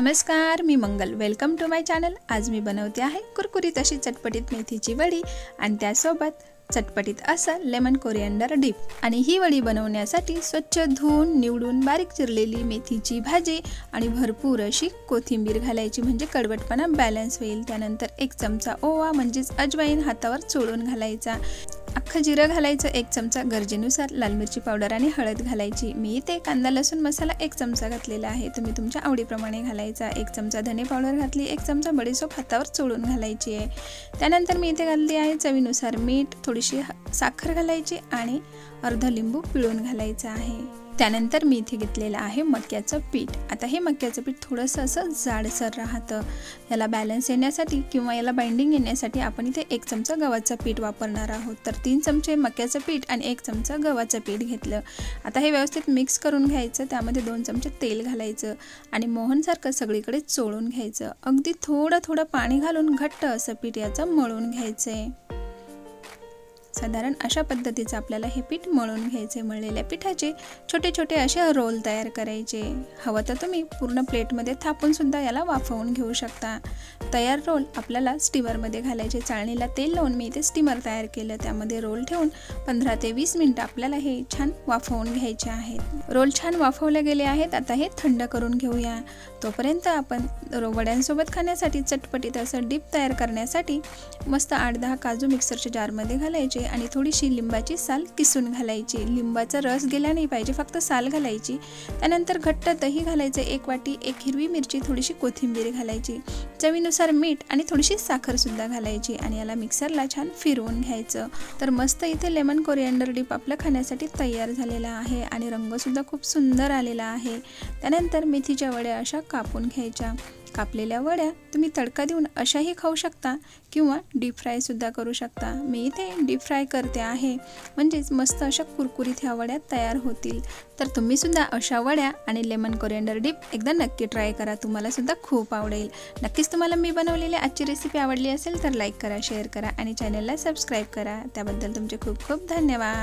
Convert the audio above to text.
नमस्कार मी Mangal. Welcome to my channel आज मी बनवते आहे कुरकुरीत अशी चटपटीत मेथीची वडी आणि त्यासोबत चटपटीत असं लेमन कोरिअंडर डीप आणि ही वडी बनवण्यासाठी स्वच्छ धुवून निवडून बारीक चिरलेली मेथीची भाजी आणि भरपूर अशी कोथिंबीर घालायची. म्हणजे कडवटपणा बॅलन्स होईल. त्यानंतर एक चमचा ओवा म्हणजेच अजवाईन हातावर चोळून घालायचा. अख्खं जिरं घालायचं एक चमचा गरजेनुसार लाल मिरची पावडर आणि हळद घालायची. मी इथे कांदा लसूण मसाला एक चमचा घातलेला आहे. तुम्ही तुमच्या आवडीप्रमाणे घालायचा. एक चमचा धने पावडर घातली एक चमचा बडीसोप हातावर चोळून घालायची आहे. त्यानंतर मी इथे घातली आहे चवीनुसार मीठ थोडीशी साखर घालायची आणि अर्ध लिंबू पिळून घालायचं आहे. त्यानंतर मी इथे घेतलेलं आहे मक्याचं पीठ. आता हे मक्याचं पीठ थोडंसं असं जाडसर राहतं. याला बॅलन्स येण्यासाठी किंवा याला बाइंडिंग येण्यासाठी आपण इथे एक चमचा गव्हाचं पीठ वापरणार आहोत. तर तीन चमचे मक्याचं पीठ आणि एक चमचा गव्हाचं पीठ घेतलं. आता हे व्यवस्थित मिक्स करून घ्यायचं. त्यामध्ये दोन चमचे तेल घालायचं आणि मोहनसारखं सगळीकडे चोळून घ्यायचं. अगदी थोडं थोडं पाणी घालून घट्ट असं पीठ याचं मळून घ्यायचं आहे साधारण अशा पद्धतीचं आपल्याला हे पीठ मळून घ्यायचे. मळलेल्या पिठाचे छोटे छोटे असे रोल तयार करायचे. हवं तर तुम्ही पूर्ण प्लेटमध्ये थापूनसुद्धा याला वाफवून घेऊ शकता. तयार रोल आपल्याला स्टीमरमध्ये घालायचे. चाळणीला तेल लावून मी इथे स्टीमर तयार केलं. त्यामध्ये रोल ठेवून पंधरा ते वीस मिनटं आपल्याला हे छान वाफवून घ्यायचे आहेत. रोल छान वाफवले गेले आहेत. आता हे थंड करून घेऊया. तोपर्यंत आपण रो वड्यांसोबत खाण्यासाठी चटपटीत असं डीप तयार करण्यासाठी मस्त आठ दहा काजू मिक्सरच्या जारमध्ये घालायचे आणि थोडीशी लिंबाची साल किसून घालायची. लिंबाचा रस गेला नाही पाहिजे फक्त साल घालायची. त्यानंतर घट्ट दही घालायचं. एक वाटी एक हिरवी मिरची थोडीशी कोथिंबीर घालायची. चवीनुसार मीठ आणि थोडीशी साखरसुद्धा घालायची आणि याला मिक्सरला छान फिरवून घ्यायचं. तर मस्त इथे लेमन कोरिअंडर डीप आपलं खाण्यासाठी तयार झालेला आहे आणि रंगसुद्धा खूप सुंदर आलेला आहे. त्यानंतर मेथीच्या वड्या अशा कापून घ्यायच्या. कापलेल्या वड्या तुम्ही तडका देऊन अशाही खाऊ शकता किंवा डीप फ्रायसुद्धा करू शकता. मी इथे डीप फ्राय करते आहे. म्हणजेच मस्त अशा कुरकुरीत ह्या वड्या तयार होतील. तर तुम्हीसुद्धा अशा वड्या आणि लेमन कोरिअंडर डीप एकदा नक्की ट्राय करा. तुम्हालासुद्धा खूप आवडेल. नक्कीच तुम्हाला मी बनवलेली आजची रेसिपी आवडली असेल तर लाईक करा शेअर करा आणि चॅनलला सबस्क्राईब करा. त्याबद्दल तुमचे खूप खूप धन्यवाद.